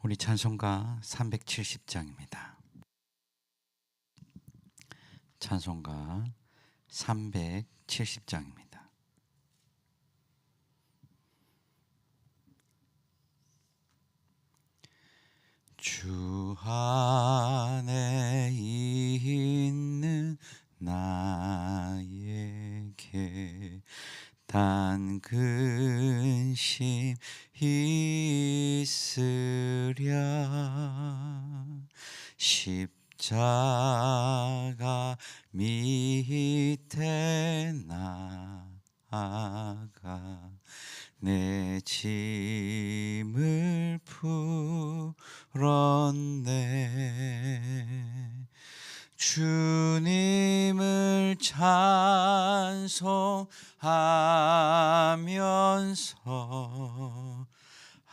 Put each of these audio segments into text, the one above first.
우리 찬송가 370장입니다. 찬송가 370장입니다. 주 안에 있는 나에게 단 근심 있으랴. 십자가 밑에 나아가 내 짐을 풀었네. 주님을 찬송하면서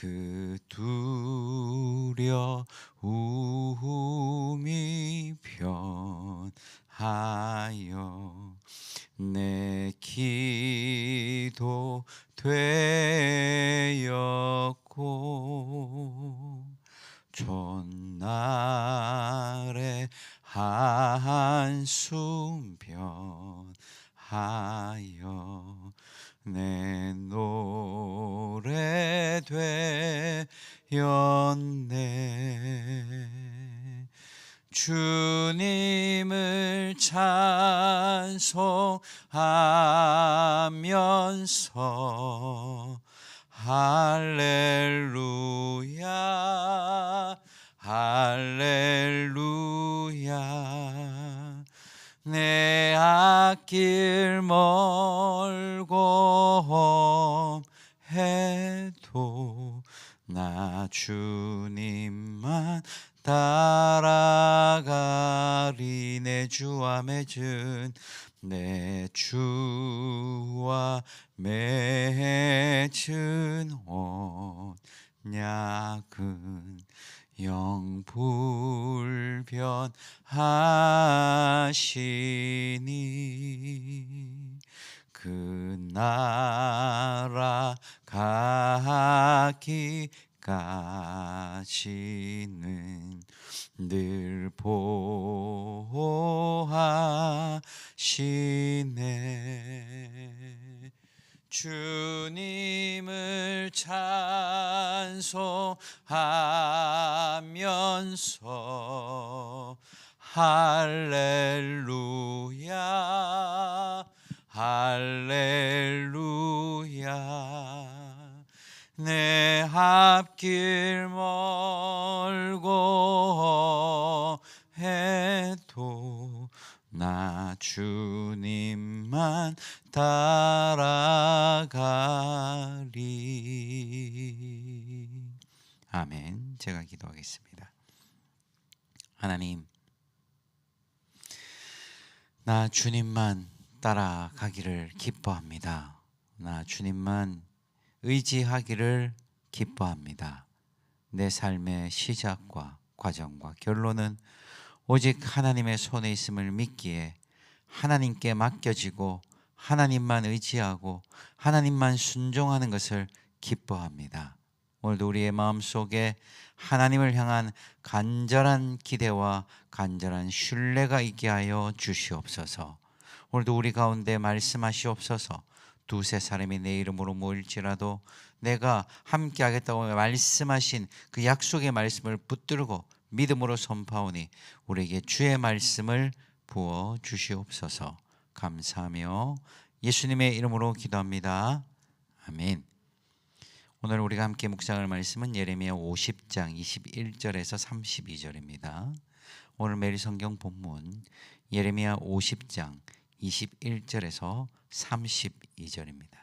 그 두려움이 변하여 내 기도 되 주와 맺은 내 주와 맺은 언약은 영불변하시니 그 나라 가기 까지는 늘 보하시네. 주님을 찬송하면서 할렐루야 할렐루야 내 앞길 멀고 해도 나 주님만 따라가리. 아멘. 제가 기도하겠습니다. 하나님 나 주님만 따라가기를 기뻐합니다. 나 주님만 의지하기를 기뻐합니다 내 삶의 시작과 과정과 결론은 오직 하나님의 손에 있음을 믿기에 하나님께 맡겨지고 하나님만 의지하고 하나님만 순종하는 것을 기뻐합니다. 오늘도 우리의 마음속에 하나님을 향한 간절한 기대와 간절한 신뢰가 있게 하여 주시옵소서. 오늘도 우리 가운데 말씀하시옵소서. 두세 사람이 내 이름으로 모일지라도 내가 함께 하겠다고 말씀하신 그 약속의 말씀을 붙들고 믿음으로 선파오니 우리에게 주의 말씀을 부어 주시옵소서. 감사하며 예수님의 이름으로 기도합니다. 아멘. 오늘 우리가 함께 묵상할 말씀은 예레미야 50장 21절에서 32절입니다. 오늘 매일 성경 본문 예레미야 50장 21절에서 32절입니다.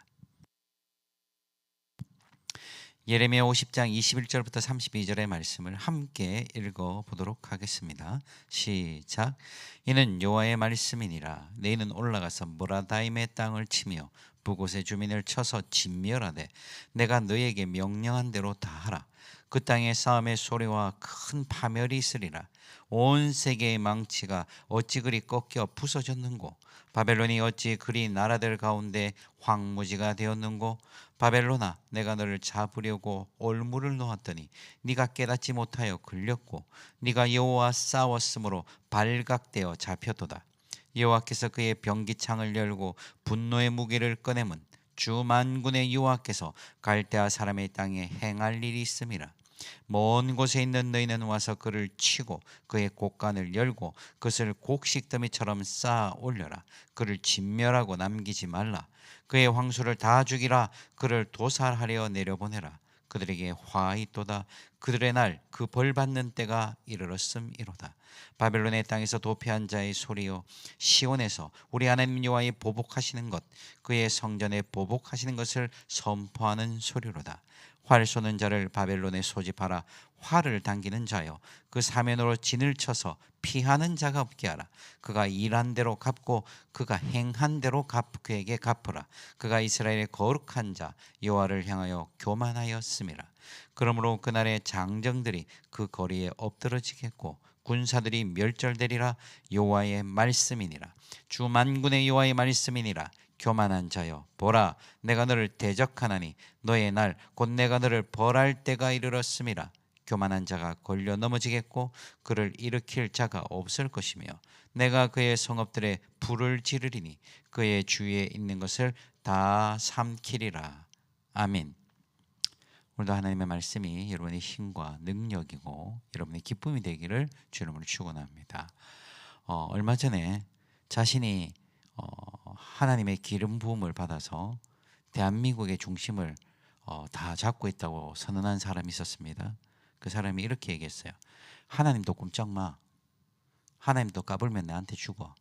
예레미야 50장 21절부터 32절의 말씀을 함께 읽어 보도록 하겠습니다. 시작. 이는 여호와의 말씀이니라. 너희는 올라가서 모라다임의 땅을 치며 부곳의 주민을 쳐서 진멸하되 내가 너희에게 명령한 대로 다 하라. 그 땅에 싸움의 소리와 큰 파멸이 있으리라. 온 세계의 망치가 어찌 그리 꺾여 부서졌는고? 바벨론이 어찌 그리 나라들 가운데 황무지가 되었는고? 바벨론아 내가 너를 잡으려고 올무를 놓았더니 네가 깨닫지 못하여 걸렸고 네가 여호와 싸웠으므로 발각되어 잡혔도다. 여호와께서 그의 병기창을 열고 분노의 무게를 꺼내면 주 만군의 여호와께서 갈대아 사람의 땅에 행할 일이 있음이라. 먼 곳에 있는 너희는 와서 그를 치고 그의 곡간을 열고 그것을 곡식더미처럼 쌓아 올려라. 그를 진멸하고 남기지 말라. 그의 황소를 다 죽이라. 그를 도살하려 내려보내라 그들에게 화이 또다. 그들의 날 그 벌 받는 때가 이르렀음이로다. 바벨론의 땅에서 도피한 자의 소리요. 시온에서 우리 하나님 여호와의 보복하시는 것 그의 성전에 보복하시는 것을 선포하는 소리로다 활 쏘는 자를 바벨론에 소집하라. 활을 당기는 자여 그 사면으로 진을 쳐서 피하는 자가 없게 하라. 그가 일한 대로 갚고 그가 행한 대로 갚 그에게 갚으라. 그가 이스라엘의 거룩한 자 여호와를 향하여 교만하였음이라. 그러므로 그날의 장정들이 그 거리에 엎드러지겠고 군사들이 멸절되리라. 여호와의 말씀이니라. 주 만군의 여호와의 말씀이니라 교만한 자여. 보라 내가 너를 대적하나니 너의 날 곧 내가 너를 벌할 때가 이르렀음이라 교만한 자가 걸려 넘어지겠고 그를 일으킬 자가 없을 것이며 내가 그의 성읍들에 불을 지르리니 그의 주위에 있는 것을 다 삼키리라. 아멘. 오늘도 하나님의 말씀이 여러분의 힘과 능력이고 여러분의 기쁨이 되기를 주 이름으로 축원합니다. 어, 얼마 전에 자신이 어, 하나님의 기름 부음을 받아서 대한민국의 중심을 어, 다 잡고 있다고 선언한 사람이 있었습니다. 그 사람이 이렇게 얘기했어요. 하나님도 꼼짝 마. 하나님도 까불면 나한테 죽어.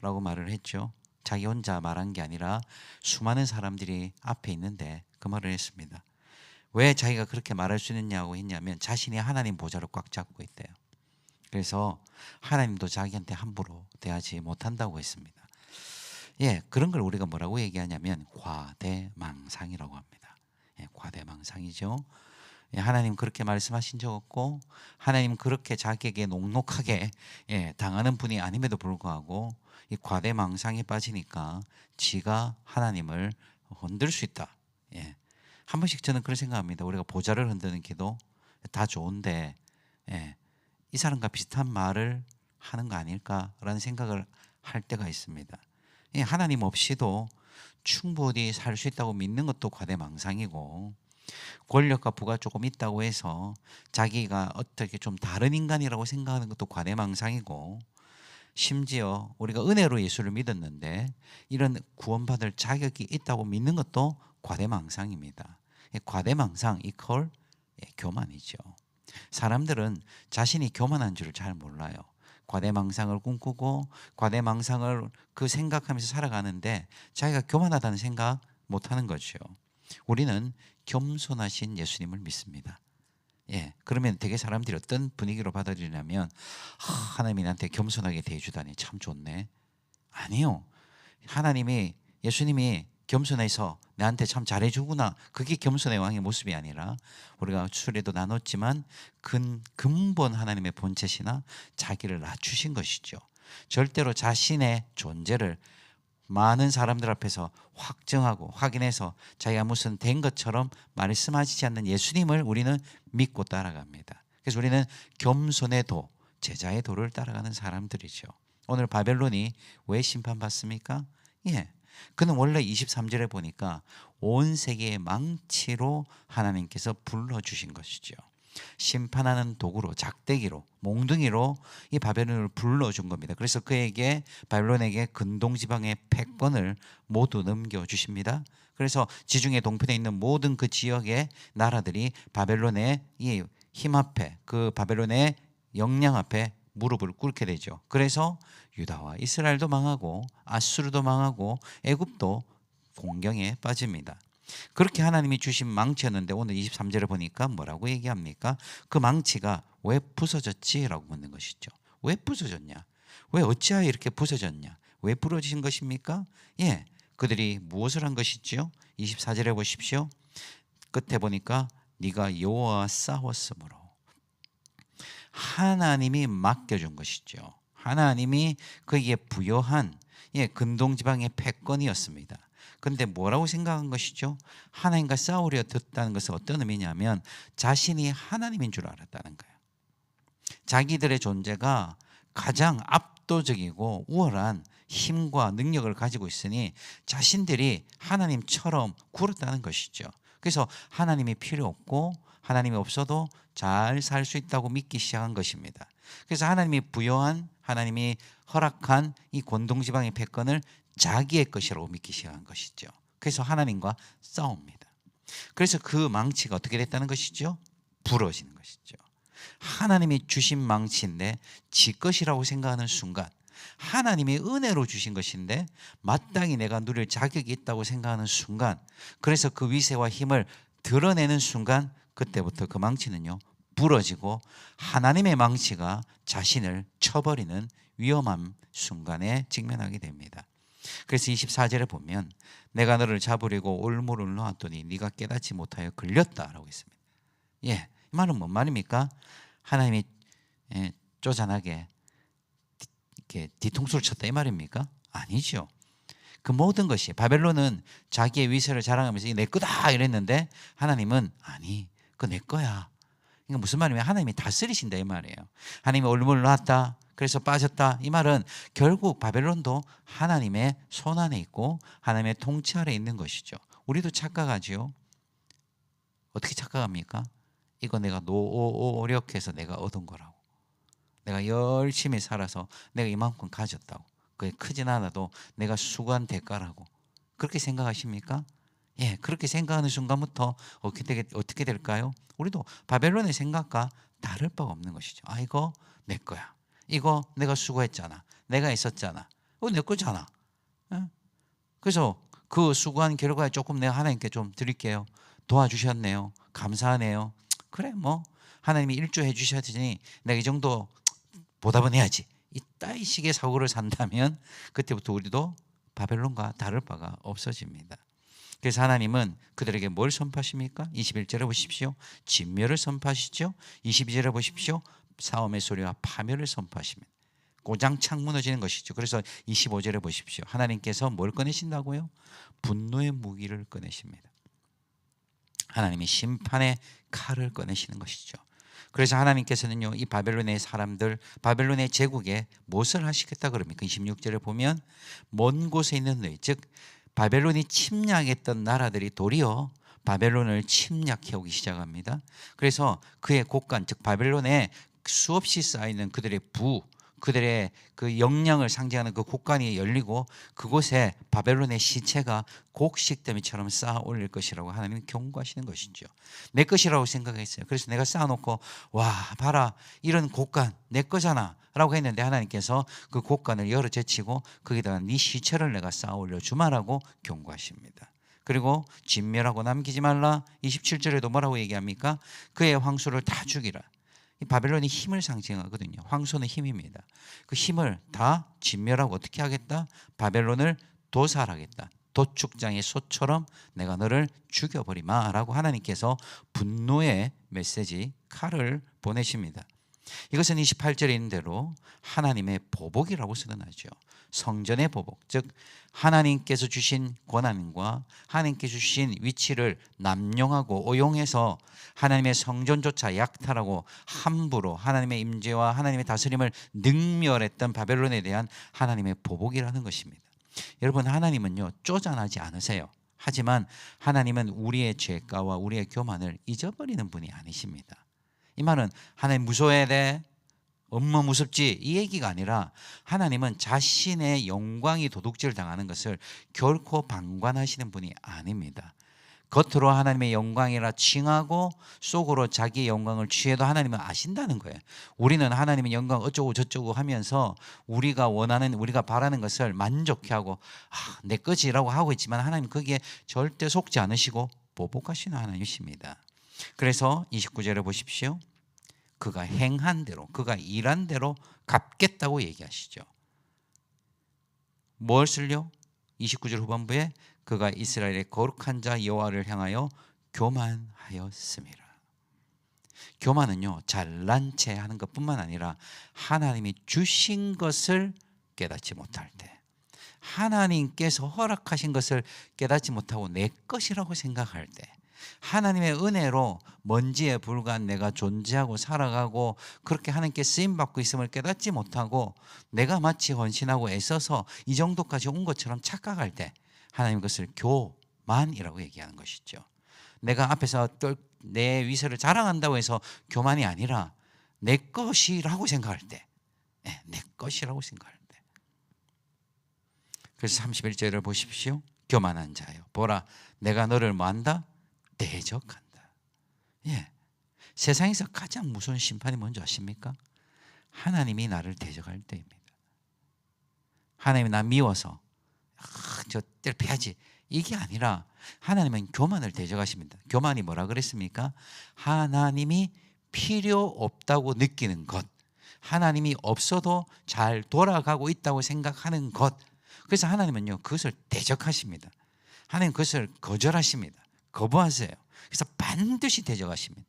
라고 말을 했죠. 자기 혼자 말한 게 아니라 수많은 사람들이 앞에 있는데 그 말을 했습니다. 왜 자기가 그렇게 말할 수 있느냐고 했냐면 자신이 하나님 보좌를 꽉 잡고 있대요. 그래서 하나님도 자기한테 함부로 대하지 못한다고 했습니다. 예, 그런 걸 우리가 뭐라고 얘기하냐면 과대망상이라고 합니다. 예, 과대망상이죠. 예, 하나님 그렇게 말씀하신 적 없고 하나님 그렇게 자기에게 녹록하게 예, 당하는 분이 아님에도 불구하고 이 과대망상에 빠지니까 지가 하나님을 흔들 수 있다. 예. 한 번씩 저는 그런 생각합니다. 우리가 보좌를 흔드는 기도 다 좋은데 예, 이 사람과 비슷한 말을 하는 거 아닐까라는 생각을 할 때가 있습니다. 예, 하나님 없이도 충분히 살 수 있다고 믿는 것도 과대망상이고 권력과 부가 조금 있다고 해서 자기가 어떻게 좀 다른 인간이라고 생각하는 것도 과대망상이고 심지어 우리가 은혜로 예수를 믿었는데 이런 구원받을 자격이 있다고 믿는 것도 과대망상입니다. 과대망상 이퀄 예, 교만이죠. 사람들은 자신이 교만한 줄을 잘 몰라요. 과대망상을 꿈꾸고 과대망상을 그 생각하면서 살아가는데 자기가 교만하다는 생각 못 하는 거죠. 우리는 겸손하신 예수님을 믿습니다. 예. 그러면 되게 사람들이 어떤 분위기로 받아들이냐면 아, 하나님이 나한테 겸손하게 대해주다니 참 좋네. 아니요. 하나님이 예수님이 겸손해서 나한테 참 잘해주구나. 그게 겸손의 왕의 모습이 아니라 우리가 수에도 나눴지만 근, 근본 하나님의 본체시나 자기를 낮추신 것이죠. 절대로 자신의 존재를 많은 사람들 앞에서 확정하고 확인해서 자기가 무슨 된 것처럼 말씀하시지 않는 예수님을 우리는 믿고 따라갑니다. 그래서 우리는 겸손의 도, 제자의 도를 따라가는 사람들이죠. 오늘 바벨론이 왜 심판받습니까? 예. 그는 원래 23절에 보니까 온 세계의 망치로 하나님께서 불러주신 것이죠. 심판하는 도구로 작대기로 몽둥이로 이 바벨론을 불러준 겁니다. 그래서 그에게 바벨론에게 근동 지방의 패권을 모두 넘겨 주십니다. 그래서 지중해 동편에 있는 모든 그 지역의 나라들이 바벨론의 이 힘 앞에 그 바벨론의 역량 앞에 무릎을 꿇게 되죠. 그래서 유다와 이스라엘도 망하고 아수르도 망하고 애굽도 공경에 빠집니다. 그렇게 하나님이 주신 망치였는데 오늘 23절에 보니까 뭐라고 얘기합니까? 그 망치가 왜 부서졌지 라고 묻는 것이죠. 왜 부서졌냐? 왜 어찌하여 이렇게 부서졌냐? 왜 부러지신 것입니까? 예. 그들이 무엇을 한 것이지요? 24절에 보십시오. 끝에 보니까 네가 여호와와 싸웠으므로 하나님이 맡겨준 것이죠. 하나님이 그에게 부여한 예, 근동 지방의 패권이었습니다. 근데 뭐라고 생각한 것이죠? 하나님과 싸우려 듣다는 것은 어떤 의미냐면 자신이 하나님인 줄 알았다는 거예요. 자기들의 존재가 가장 압도적이고 우월한 힘과 능력을 가지고 있으니 자신들이 하나님처럼 굴었다는 것이죠. 그래서 하나님이 필요 없고 하나님이 없어도 잘 살 수 있다고 믿기 시작한 것입니다. 그래서 하나님이 부여한 하나님이 허락한 이 권동지방의 패권을 자기의 것이라고 믿기 시작한 것이죠. 그래서 하나님과 싸웁니다. 그래서 그 망치가 어떻게 됐다는 것이죠? 부러지는 것이죠. 하나님이 주신 망치인데 지 것이라고 생각하는 순간 하나님이 은혜로 주신 것인데 마땅히 내가 누릴 자격이 있다고 생각하는 순간 그래서 그 위세와 힘을 드러내는 순간 그때부터 그 망치는요 부러지고 하나님의 망치가 자신을 쳐버리는 위험한 순간에 직면하게 됩니다. 그래서 24절에 보면 내가 너를 잡으려고 올무를 놓았더니 네가 깨닫지 못하여 걸렸다라고 했습니다. 예, 이 말은 뭔 말입니까? 하나님이 예, 쪼잔하게 이렇게 뒤통수를 쳤다 이 말입니까? 아니죠. 그 모든 것이 바벨론은 자기의 위세를 자랑하면서 내 거다 이랬는데 하나님은 아니 그거 내 거야. 이게 무슨 말이냐면 하나님이 다스리신다 이 말이에요. 하나님이 올무를 놨다. 그래서 빠졌다. 이 말은 결국 바벨론도 하나님의 손 안에 있고 하나님의 통치 아래 있는 것이죠. 우리도 착각하지요. 어떻게 착각합니까? 이거 내가 노력해서 내가 얻은 거라고. 내가 열심히 살아서 내가 이만큼 가졌다고. 그게 크진 않아도 내가 수고한 대가라고. 그렇게 생각하십니까? 예, 그렇게 생각하는 순간부터 어떻게, 어떻게 될까요? 우리도 바벨론의 생각과 다를 바가 없는 것이죠. 아, 이거 내 거야. 이거 내가 수고했잖아. 내가 있었잖아. 이거 내 거잖아. 예? 그래서 그 수고한 결과에 조금 내가 하나님께 좀 드릴게요. 도와주셨네요. 감사하네요. 그래, 뭐. 하나님이 일조해 주셨으니 내가 이 정도 보답은 해야지. 이따위 식의 사고를 산다면 그때부터 우리도 바벨론과 다를 바가 없어집니다. 그래서 하나님은 그들에게 뭘 선포하십니까? 21절에 보십시오. 진멸을 선포하시죠. 22절에 보십시오. 싸움의 소리와 파멸을 선포하십니다. 고장창 무너지는 것이죠. 그래서 25절에 보십시오. 하나님께서 뭘 꺼내신다고요? 분노의 무기를 꺼내십니다. 하나님이 심판의 칼을 꺼내시는 것이죠. 그래서 하나님께서는요, 이 바벨론의 사람들, 바벨론의 제국에 무엇을 하시겠다 그럽니까? 26절에 보면 먼 곳에 있는 너희, 즉 바벨론이 침략했던 나라들이 도리어 바벨론을 침략해 오기 시작합니다. 그래서 그의 곡간, 즉 바벨론에 수없이 쌓이는 그들의 부, 그들의 그 역량을 상징하는 그 곡간이 열리고 그곳에 바벨론의 시체가 곡식더미처럼 쌓아 올릴 것이라고 하나님이 경고하시는 것이죠. 내 것이라고 생각했어요. 그래서 내가 쌓아놓고 와 봐라 이런 곡간 내 거잖아. 라고 했는데 하나님께서 그 곡간을 열어 제치고 거기다가 네 시체를 내가 쌓아 올려 주마라고 경고하십니다. 그리고 진멸하고 남기지 말라 27절에도 뭐라고 얘기합니까? 그의 황소를 다 죽이라. 바벨론이 힘을 상징하거든요. 황소는 힘입니다. 그 힘을 다 진멸하고 어떻게 하겠다? 바벨론을 도살하겠다. 도축장의 소처럼 내가 너를 죽여버리마라고 하나님께서 분노의 메시지 칼을 보내십니다. 이것은 28절에 있는 대로 하나님의 보복이라고 쓰어나죠 성전의 보복, 즉 하나님께서 주신 권한과 하나님께 주신 위치를 남용하고 오용해서 하나님의 성전조차 약탈하고 함부로 하나님의 임재와 하나님의 다스림을 능멸했던 바벨론에 대한 하나님의 보복이라는 것입니다. 여러분 하나님은요 쪼잔하지 않으세요. 하지만 하나님은 우리의 죄가와 우리의 교만을 잊어버리는 분이 아니십니다. 이 말은 하나님 무서워야 돼. 엄마 무섭지 이 얘기가 아니라 하나님은 자신의 영광이 도둑질 당하는 것을 결코 방관하시는 분이 아닙니다. 겉으로 하나님의 영광이라 칭하고 속으로 자기의 영광을 취해도 하나님은 아신다는 거예요. 우리는 하나님의 영광 어쩌고 저쩌고 하면서 우리가 원하는 우리가 바라는 것을 만족해하고 아, 내 거지라고 하고 있지만 하나님 거기에 절대 속지 않으시고 보복하시는 하나님이십니다. 그래서 29절에 보십시오. 그가 행한 대로 그가 일한 대로 갚겠다고 얘기하시죠. 무엇을요? 29절 후반부에 그가 이스라엘의 거룩한 자 여호와를 향하여 교만하였습니다. 교만은요 잘난 체 하는 것뿐만 아니라 하나님이 주신 것을 깨닫지 못할 때 하나님께서 허락하신 것을 깨닫지 못하고 내 것이라고 생각할 때 하나님의 은혜로 먼지에 불과한 내가 존재하고 살아가고 그렇게 하나님께 쓰임 받고 있음을 깨닫지 못하고 내가 마치 헌신하고 애써서 이 정도까지 온 것처럼 착각할 때 하나님 그것을 교만이라고 얘기하는 것이죠. 내가 앞에서 내 위세를 자랑한다고 해서 교만이 아니라 내 것이라고 생각할 때, 네, 내 것이라고 생각할 때. 그래서 31절을 보십시오. 교만한 자요. 보라, 내가 너를 뭐한다? 대적한다. 예. 세상에서 가장 무서운 심판이 뭔지 아십니까? 하나님이 나를 대적할 때입니다. 하나님이 나 미워서 아, 저 때려야지 이게 아니라 하나님은 교만을 대적하십니다. 교만이 뭐라 그랬습니까? 하나님이 필요 없다고 느끼는 것. 하나님이 없어도 잘 돌아가고 있다고 생각하는 것. 그래서 하나님은요, 그것을 대적하십니다. 하나님 그것을 거절하십니다. 거부하세요. 그래서 반드시 대적하십니다.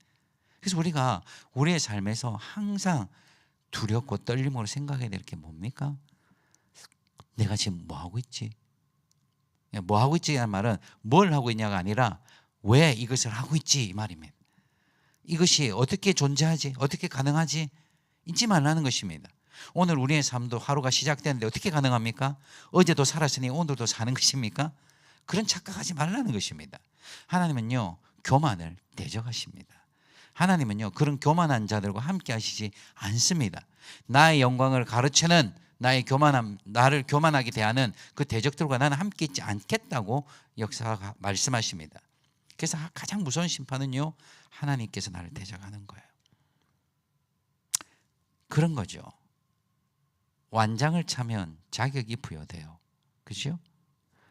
그래서 우리가 우리의 삶에서 항상 두렵고 떨림으로 생각해야 될 게 뭡니까? 내가 지금 뭐 하고 있지? 뭐 하고 있지라는 말은 뭘 하고 있냐가 아니라 왜 이것을 하고 있지 이 말입니다. 이것이 어떻게 존재하지? 어떻게 가능하지? 잊지 말라는 것입니다. 오늘 우리의 삶도 하루가 시작되는데 어떻게 가능합니까? 어제도 살았으니 오늘도 사는 것입니까? 그런 착각하지 말라는 것입니다. 하나님은요, 교만을 대적하십니다. 하나님은요, 그런 교만한 자들과 함께 하시지 않습니다. 나의 영광을 가르치는 나의 교만함, 나를 교만하게 대하는 그 대적들과 나는 함께 있지 않겠다고 역사가 말씀하십니다. 그래서 가장 무서운 심판은요, 하나님께서 나를 대적하는 거예요. 그런 거죠. 완장을 차면 자격이 부여돼요. 그죠?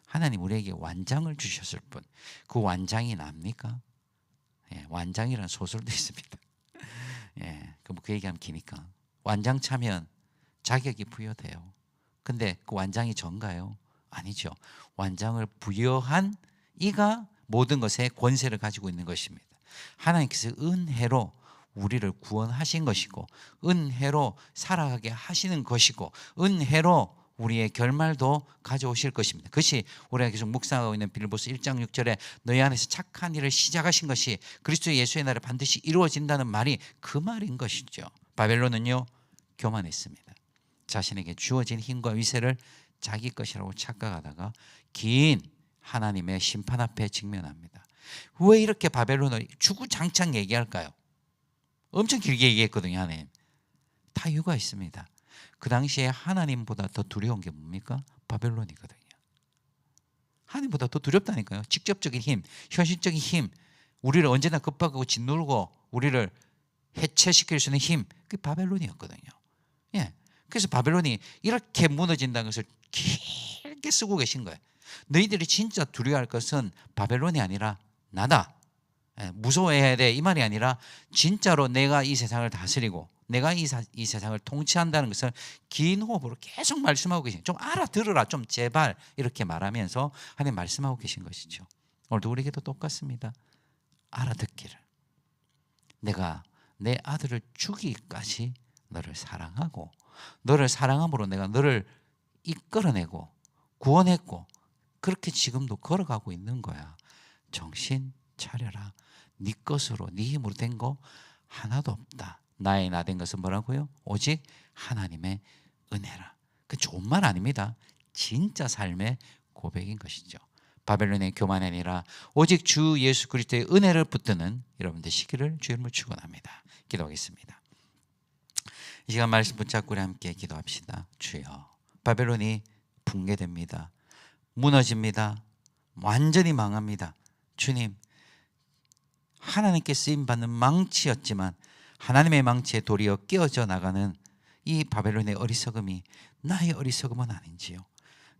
하나님 우리에게 완장을 주셨을 뿐. 그 완장이 납니까? 예, 완장이라는 소설도 있습니다. 예, 그럼 그 얘기하면 기니까. 완장 차면 자격이 부여돼요. 근데 그 완장이 전가요? 아니죠. 완장을 부여한 이가 모든 것에 권세를 가지고 있는 것입니다. 하나님께서 은혜로 우리를 구원하신 것이고 은혜로 살아가게 하시는 것이고 은혜로 우리의 결말도 가져오실 것입니다. 그것이 우리가 계속 묵상하고 있는 빌보스 1장 6절에 너희 안에서 착한 일을 시작하신 것이 그리스도 예수의 날에 반드시 이루어진다는 말이 그 말인 것이죠. 바벨론은요 교만했습니다. 자신에게 주어진 힘과 위세를 자기 것이라고 착각하다가 긴 하나님의 심판 앞에 직면합니다. 왜 이렇게 바벨론을 주구장창 얘기할까요? 엄청 길게 얘기했거든요, 하나님. 다 이유가 있습니다. 그 당시에 하나님보다 더 두려운 게 뭡니까? 바벨론이거든요. 하나님보다 더 두렵다니까요. 직접적인 힘, 현실적인 힘, 우리를 언제나 급박하고 짓누르고 우리를 해체시킬 수 있는 힘, 그 바벨론이었거든요. 예. 그래서 바벨론이 이렇게 무너진다는 것을 길게 쓰고 계신 거예요. 너희들이 진짜 두려워할 것은 바벨론이 아니라 나다. 예, 무서워해야 돼. 이 말이 아니라 진짜로 내가 이 세상을 다스리고 내가 이, 사, 이 세상을 통치한다는 것을 긴 호흡으로 계속 말씀하고 계신 좀 알아들으라 좀 제발 이렇게 말하면서 하나님 말씀하고 계신 것이죠. 오늘도 우리에게도 똑같습니다. 알아듣기를 내가 내 아들을 주기까지 너를 사랑하고 너를 사랑함으로 내가 너를 이끌어내고 구원했고 그렇게 지금도 걸어가고 있는 거야. 정신 차려라. 네 것으로 네 힘으로 된 거 하나도 없다. 나의 나 된 것은 뭐라고요? 오직 하나님의 은혜라. 그 좋은 말 아닙니다. 진짜 삶의 고백인 것이죠. 바벨론의 교만이 아니라 오직 주 예수 그리스도의 은혜를 붙드는 여러분들 시기를 주님을 축원합니다. 기도하겠습니다. 이 시간 말씀 붙잡고 우리 함께 기도합시다. 주여, 바벨론이 붕괴됩니다. 무너집니다. 완전히 망합니다. 주님 하나님께 쓰임 받는 망치였지만 하나님의 망치에 도리어 끼어져 나가는 이 바벨론의 어리석음이 나의 어리석음은 아닌지요.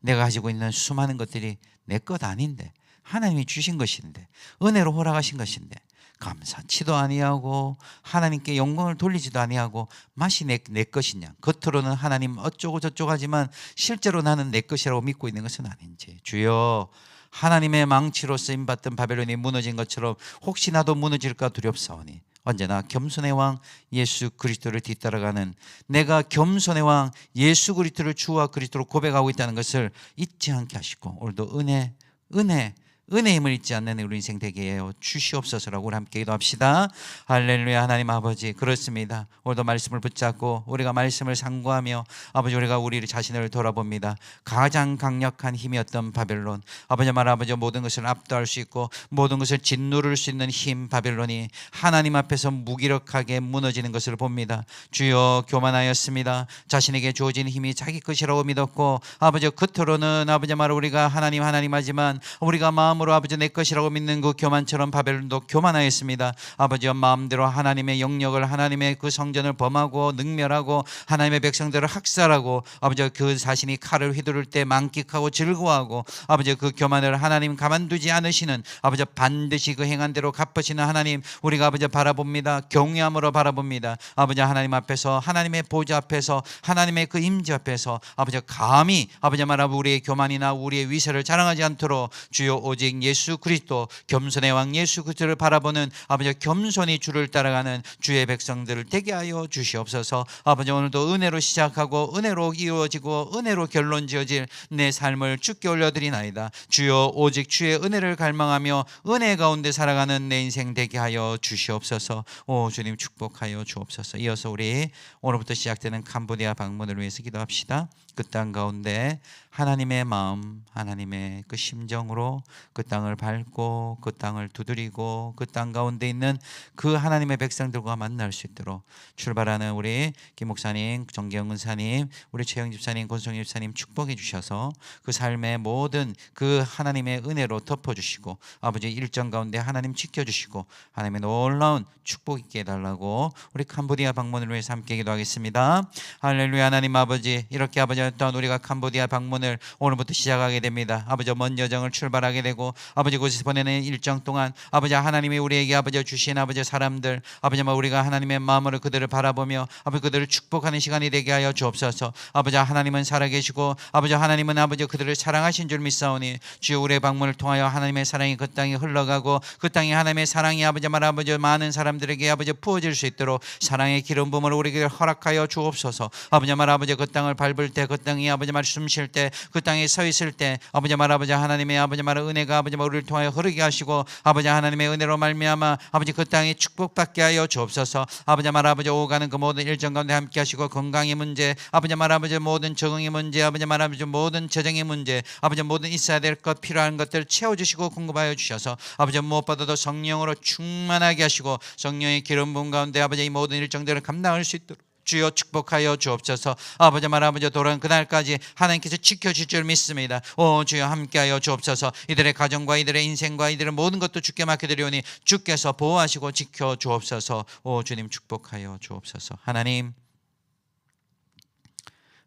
내가 가지고 있는 수많은 것들이 내 것 아닌데 하나님이 주신 것인데 은혜로 허락하신 것인데 감사치도 아니하고 하나님께 영광을 돌리지도 아니하고 맛이 내, 내 것이냐 겉으로는 하나님 어쩌고 저쩌고 하지만 실제로 나는 내 것이라고 믿고 있는 것은 아닌지 주여 하나님의 망치로 쓰임 받던 바벨론이 무너진 것처럼 혹시 나도 무너질까 두렵사오니 언제나 겸손의 왕 예수 그리스도를 뒤따라가는 내가 겸손의 왕 예수 그리스도를 주와 그리스도로 고백하고 있다는 것을 잊지 않게 하시고 오늘도 은혜 은혜 은혜의 힘을 잊지 않는 우리 인생 되게 해요. 주시옵소서라고 우리 함께 기도합시다. 할렐루야 하나님 아버지 그렇습니다. 오늘도 말씀을 붙잡고 우리가 말씀을 상고하며 아버지 우리가 우리 자신을 돌아봅니다. 가장 강력한 힘이었던 바벨론? 아버지 말 아버지 모든 것을 압도할 수 있고 모든 것을 짓누를 수 있는 힘 바벨론이 하나님 앞에서 무기력하게 무너지는 것을 봅니다. 주여 교만하였습니다. 자신에게 주어진 힘이 자기 것이라고 믿었고 아버지 겉으로는 아버지 말 우리가 하나님 하나님 하지만 우리가 마음 마음으로 아버지 내 것이라고 믿는 그 교만처럼 바벨론도 교만하였습니다. 아버지와 마음대로 하나님의 영역을 하나님의 그 성전을 범하고 능멸하고 하나님의 백성들을 학살하고 아버지 그 자신이 칼을 휘두를 때 만끽하고 즐거워하고 아버지 그 교만을 하나님 가만두지 않으시는 아버지 반드시 그 행한 대로 갚으시는 하나님 우리가 아버지 바라봅니다. 경외함으로 바라봅니다. 아버지 하나님 앞에서 하나님의 보좌 앞에서 하나님의 그 임재 앞에서 아버지 감히 아버지 말하고 우리의 교만이나 우리의 위세를 자랑하지 않도록 주여 오직 오직 예수 그리스도 겸손의 왕 예수 그리스도를 바라보는 아버지 겸손히 주를 따라가는 주의 백성들을 되게 하여 주시옵소서. 아버지 오늘도 은혜로 시작하고 은혜로 이루어지고 은혜로 결론 지어질 내 삶을 주께 올려드리나이다. 주여 오직 주의 은혜를 갈망하며 은혜 가운데 살아가는 내 인생 되게 하여 주시옵소서. 오 주님 축복하여 주옵소서. 이어서 우리 오늘부터 시작되는 캄보디아 방문을 위해서 기도합시다. 그 땅 가운데 하나님의 마음, 하나님의 그 심정으로 그 땅을 밟고 그 땅을 두드리고 그 땅 가운데 있는 그 하나님의 백성들과 만날 수 있도록 출발하는 우리 김 목사님, 정경 은 사님, 우리 최영 집사님, 권성희 집사님 축복해 주셔서 그 삶의 모든 그 하나님의 은혜로 덮어 주시고 아버지 일정 가운데 하나님 지켜 주시고 하나님의 놀라운 축복 있게 해 달라고 우리 캄보디아 방문을 위해서 함께 기도하겠습니다. 할렐루야 하나님 아버지 이렇게 아버지 어떤 우리가 캄보디아 방문을 오늘부터 시작하게 됩니다. 아버지 먼 여정을 출발하게 되고 아버지 곳에서 보내는 일정 동안 아버지 하나님이 우리에게 아버지 주신 아버지 사람들 아버지 뭐 우리가 하나님의 마음으로 그들을 바라보며 아버지 그들을 축복하는 시간이 되게 하여 주옵소서. 아버지 하나님은 살아계시고 아버지 하나님은 아버지 그들을 사랑하신 줄 믿사오니 주여 우리의 방문을 통하여 하나님의 사랑이 그 땅에 흘러가고 그 땅에 하나님의 사랑이 아버지 말 아버지 많은 사람들에게 아버지 부어질 수 있도록 사랑의 기름 부음을 우리에게 허락하여 주옵소서. 아버지 말 아버지 그 땅을 밟을 때 그 땅이 아버지 말 숨 쉴 때 그 땅에 서 있을 때 아버지 말 아버지 하나님의 아버지 말 은혜가 아버지 말 우리를 통하여 흐르게 하시고 아버지 하나님의 은혜로 말미암아 아버지 그 땅에 축복받게 하여 주옵소서. 아버지 말 아버지 오가는 그 모든 일정 가운데 함께 하시고 건강의 문제 아버지 말 아버지 모든 적응의 문제 아버지 말 아버지 모든 재정의 문제 아버지 모든 있어야 될 것 필요한 것들 채워주시고 공급하여 주셔서 아버지 무엇보다도 성령으로 충만하게 하시고 성령의 기름 부음 가운데 아버지 이 모든 일정들을 감당할 수 있도록 주여 축복하여 주옵소서. 아버지 말 아버지 돌아온 그날까지 하나님께서 지켜줄 줄 믿습니다. 오 주여 함께하여 주옵소서. 이들의 가정과 이들의 인생과 이들의 모든 것도 주께 맡겨드리오니 주께서 보호하시고 지켜 주옵소서. 오 주님 축복하여 주옵소서. 하나님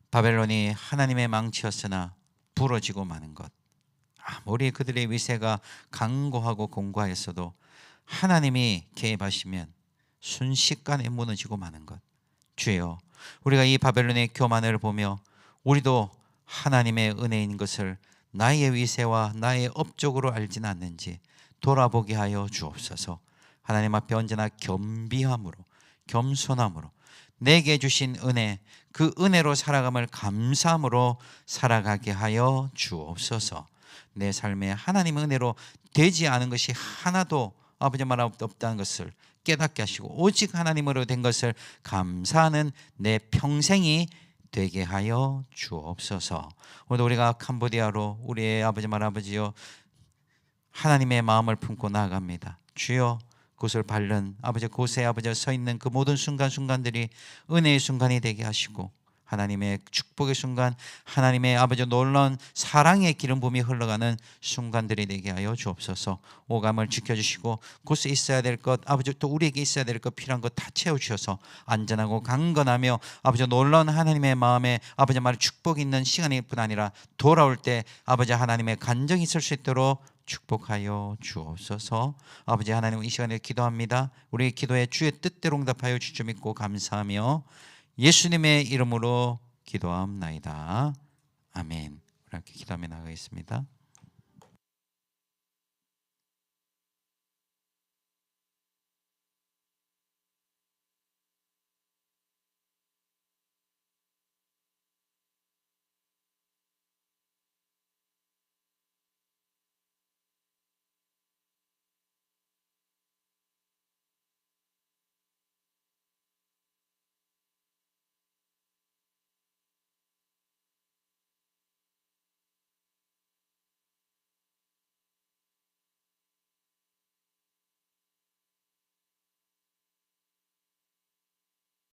바벨론이 하나님의 망치였으나 부러지고 마는 것. 아무리 그들의 위세가 강고하고 공고하였어도 하나님이 개입하시면 순식간에 무너지고 마는 것 주여 우리가 이 바벨론의 교만을 보며 우리도 하나님의 은혜인 것을 나의 위세와 나의 업적으로 알지는 않는지 돌아보게 하여 주옵소서. 하나님 앞에 언제나 겸비함으로 겸손함으로 내게 주신 은혜 그 은혜로 살아감을 감사함으로 살아가게 하여 주옵소서. 내 삶에 하나님 은혜로 되지 않은 것이 하나도 아버지 말 없다는 것을 깨닫게 하시고 오직 하나님으로 된 것을 감사하는 내 평생이 되게 하여 주옵소서. 오늘 우리가 캄보디아로 우리의 아버지 말 아버지요 하나님의 마음을 품고 나아갑니다. 주여 그곳을 밟는 아버지 곳에 아버지 서 있는 그 모든 순간순간들이 은혜의 순간이 되게 하시고 하나님의 축복의 순간 하나님의 아버지 놀라운 사랑의 기름 부음이 흘러가는 순간들이 되게 하여 주옵소서 오감을 지켜주시고 곳에 있어야 될 것 아버지 또 우리에게 있어야 될 것 필요한 것 다 채워주셔서 안전하고 강건하며 아버지 놀라운 하나님의 마음에 아버지 말 축복 있는 시간일 뿐 아니라 돌아올 때 아버지 하나님의 간정이 있을 수 있도록 축복하여 주옵소서. 아버지 하나님 이 시간에 기도합니다. 우리 기도에 주의 뜻대로 응답하여 주주 믿고 감사하며 예수님의 이름으로 기도함나이다. 아멘. 함께 기도하며 나가겠습니다.